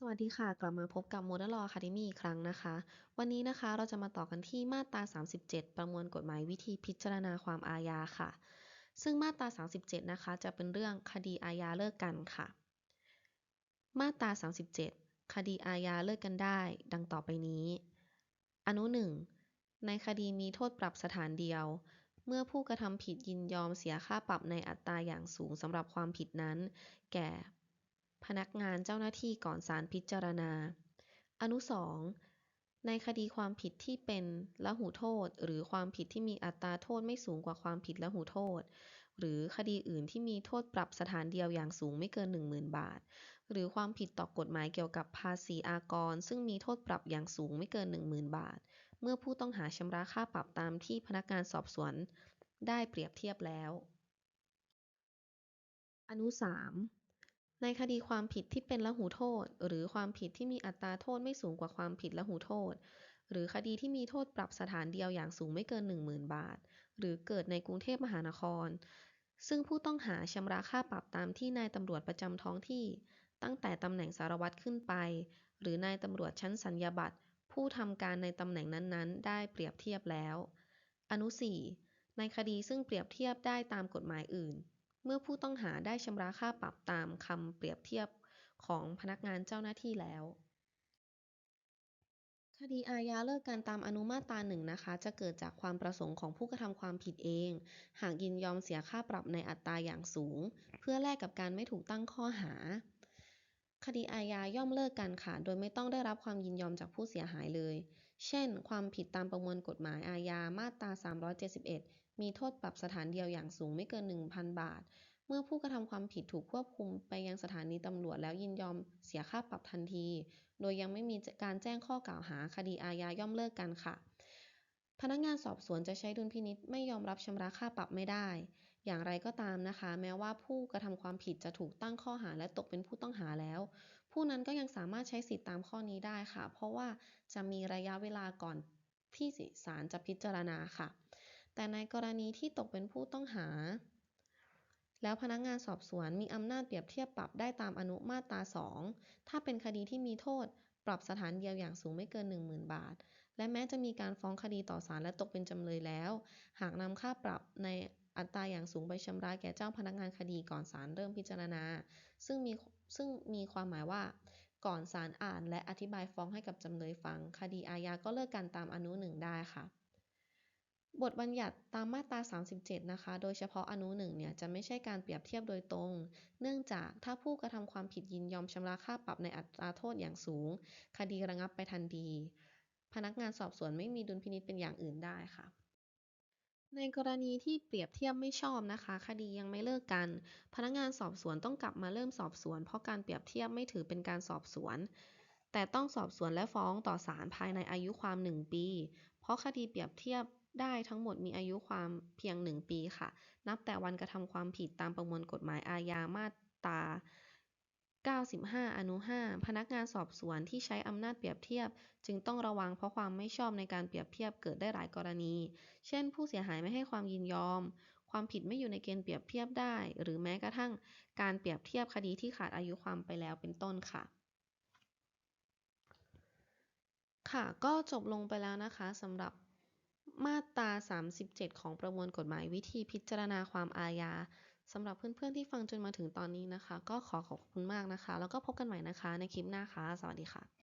สวัสดีค่ะ กลับมาพบกับ Model Law Academy อีกครั้งนะคะ วันนี้นะคะเราจะมาต่อกันที่มาตรา 37 ประมวลกฎหมายวิธีพิจารณาความอาญาค่ะ ซึ่งมาตรา 37 นะคะ จะเป็นเรื่องคดีอาญาเลิกกันค่ะ มาตรา 37 คดีอาญาเลิกกันได้ ดังต่อไปนี้ อนุ 1 ในคดีมีโทษปรับสถานเดียว เมื่อผู้กระทำผิดยินยอมเสียค่าปรับในอัตราอย่างสูงสำหรับความผิดนั้น แก่ พนักงานเจ้าหน้าที่ก่อนศาลพิจารณา อนุ2ในคดีความผิดที่เป็นละหูโทษ หรือความผิดที่มีอัตราโทษไม่สูงกว่าความผิดละหูโทษ หรือคดีอื่นที่มีโทษปรับสถานเดียวอย่างสูงไม่เกิน 10,000 บาท หรือความผิดต่อกฎหมายเกี่ยวกับภาษีอากร ซึ่งมีโทษปรับอย่างสูงไม่เกิน 10,000 บาท เมื่อผู้ต้องหาชำระค่าปรับตามที่พนักงานสอบสวนได้เปรียบเทียบแล้ว อนุ 3 ในคดีความผิดที่เป็นละหูโทษ หรือความผิดที่มีอัตราโทษไม่สูงกว่าความผิดละหูโทษ หรือคดีที่มีโทษปรับสถานเดียวอย่างสูงไม่เกิน 10,000 บาท หรือเกิดในกรุงเทพมหานคร ซึ่งผู้ต้องหาชำระค่าปรับตามที่นายตำรวจประจำท้องที่ ตั้งแต่ตำแหน่งสารวัตรขึ้นไป หรือนายตำรวจชั้นสัญญาบัตรผู้ทำการในตำแหน่งนั้นๆ ได้เปรียบเทียบแล้ว อนุ 4 ในคดีซึ่งเปรียบเทียบได้ตามกฎหมายอื่น เมื่อผู้ต้องหาได้ชำระค่าปรับตามคำเปรียบเทียบของพนักงานเจ้าหน้าที่แล้ว คดีอาญาเลิกกันตามอนุมาตราหนึ่งนะคะ จะเกิดจากความประสงค์ของผู้กระทำความผิดเอง หากยินยอมเสียค่าปรับในอัตราอย่างสูง เพื่อแลกกับการไม่ถูกตั้งข้อหา คดีอาญาย่อมเลิกกันค่ะโดยไม่ต้องได้รับความยินยอมจากผู้เสียหายเลย เช่น ความผิดตามประมวลกฎหมายอาญามาตรา 371 มีโทษปรับสถานเดียวอย่างสูงไม่เกิน 1,000 บาท เมื่อผู้กระทำความผิดถูกควบคุมไปยังสถานีตำรวจแล้วยินยอมเสียค่าปรับทันที โดยยังไม่มีการแจ้งข้อกล่าวหาคดีอาญาย่อมเลิกกันค่ะ พนักงานสอบสวนจะใช้ดุลพินิจไม่ยอมรับชำระค่าปรับไม่ได้ อย่างไรก็ตามนะคะ แม้ว่าผู้กระทำความผิดจะถูกตั้งข้อหาและตกเป็นผู้ต้องหาแล้ว ผู้นั้นก็ยังสามารถใช้สิทธิตามข้อนี้ได้ค่ะ เพราะว่าจะมีระยะเวลาก่อนที่ศาลจะพิจารณาค่ะ แต่ในกรณีที่ตกเป็นผู้ต้องหา แล้วพนักงานสอบสวนมีอำนาจเปรียบเทียบปรับได้ตามอนุมาตรา 2 ถ้าเป็นคดีที่มีโทษ ปรับสถานเดียวอย่างสูงไม่เกิน 10,000 บาท และแม้จะมีการฟ้องคดีต่อศาลและตกเป็นจำเลยแล้ว หากนำค่าปรับในอัตราอย่างสูงไปชำระแก่เจ้าพนักงานคดีก่อนศาลเริ่มพิจารณา ซึ่งมีซึ่งมีความหมายว่า ก่อนศาลอ่านและอธิบายฟ้องให้กับจำเลยฟัง คดีอาญาก็เลิกกันตามอนุหนึ่งได้ค่ะ บทบัญญัติตามมาตรา 37 นะคะ โดยเฉพาะอนุหนึ่งเนี่ยจะไม่ใช่การเปรียบเทียบโดยตรง เนื่องจากถ้าผู้กระทำความผิดยินยอมชำระค่าปรับในอัตราโทษอย่างสูง คดีระงับไปทันที พนักงานสอบสวนไม่มีดุลพินิจเป็นอย่างอื่นได้ค่ะ ในกรณีที่เปรียบเทียบไม่ชอบนะคะ คดียังไม่เลิกกัน พนักงานสอบสวนต้องกลับมาเริ่มสอบสวน เพราะการเปรียบเทียบไม่ถือเป็นการสอบสวน แต่ต้องสอบสวนและฟ้องต่อศาลภายในอายุความ 1 ปี เพราะคดีเปรียบเทียบ ได้ทั้งหมดมีอายุความเพียง 1 ปีค่ะ นับแต่วันกระทำความผิดตามประมวลกฎหมายอาญามาตรา 95 อนุ 5 พนักงานสอบสวนที่ใช้อำนาจเปรียบเทียบ จึงต้องระวังเพราะความไม่ชอบในการเปรียบเทียบเกิดได้หลายกรณี เช่น ผู้เสียหายไม่ให้ความยินยอม ความผิดไม่อยู่ในเกณฑ์เปรียบเทียบได้ หรือแม้กระทั่งการเปรียบเทียบคดีที่ขาดอายุความไปแล้วเป็นต้นค่ะค่ะ ก็จบลงไปแล้วนะคะสำหรับ มาตรา 37 ของประมวลกฎหมายวิธีพิจารณาความอาญาสำหรับเพื่อนๆที่ฟังจนมาถึงตอนนี้นะคะ ก็ขอขอบคุณมากนะคะ แล้วก็พบกันใหม่นะคะในคลิปหน้าค่ะ สวัสดีค่ะ